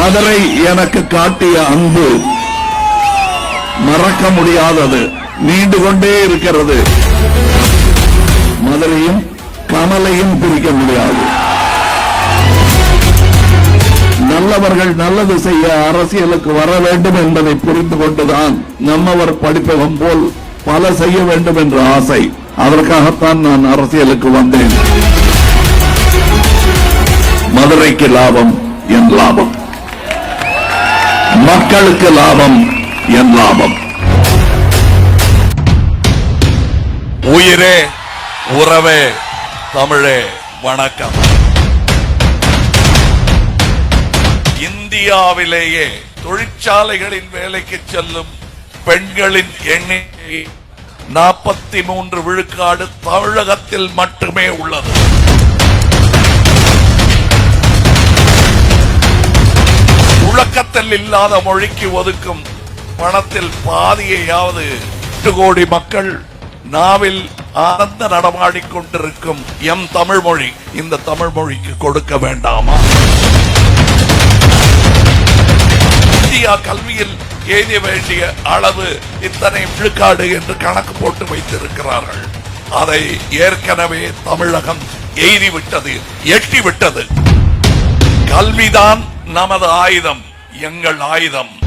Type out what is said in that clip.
மதுரை எனக்கு காட்டிய அன்பு மறக்க முடியாதது நீண்டு கொண்டே இருக்கிறது. மதுரையும் கமலையும் பிரிக்க முடியாது. நல்லவர்கள் நல்லது செய்ய அரசியலுக்கு வர வேண்டும் என்பதை புரிந்து கொண்டுதான் நம்மவர் படிப்பகம் போல் பல செய்ய வேண்டும் என்ற ஆசை. அதற்காகத்தான் நான் அரசியலுக்கு வந்தேன். மதுரைக்கு லாபம் என் லாபம். மக்களுக்கு லாபம் என் லாபம். உயிரே உறவே தமிழே வணக்கம். இந்தியாவிலேயே தொழிற்சாலைகளின் வேலைக்கு செல்லும் பெண்களின் எண்ணிக்கை நாற்பத்தி மூன்று விழுக்காடு தமிழகத்தில் மட்டுமே உள்ளது. புழக்கத்தில் இல்லாத மொழிக்கு ஒதுக்கும் பணத்தில் பாதியையாவது எட்டு கோடி மக்கள் நாவில் ஆனந்த நடமாடிக்கொண்டிருக்கும் எம் தமிழ் மொழி இந்த தமிழ் மொழிக்கு கொடுக்க வேண்டாமா? இந்தியா கல்வியில் எழுதிய வேண்டிய அளவு இத்தனை விழுக்காடு என்று கணக்கு போட்டு வைத்திருக்கிறார்கள். அதை ஏற்கனவே தமிழகம் எய்திவிட்டது எட்டிவிட்டது கல்விதான் நமது ஆயுதம். எங்கள் ஆயுதம்.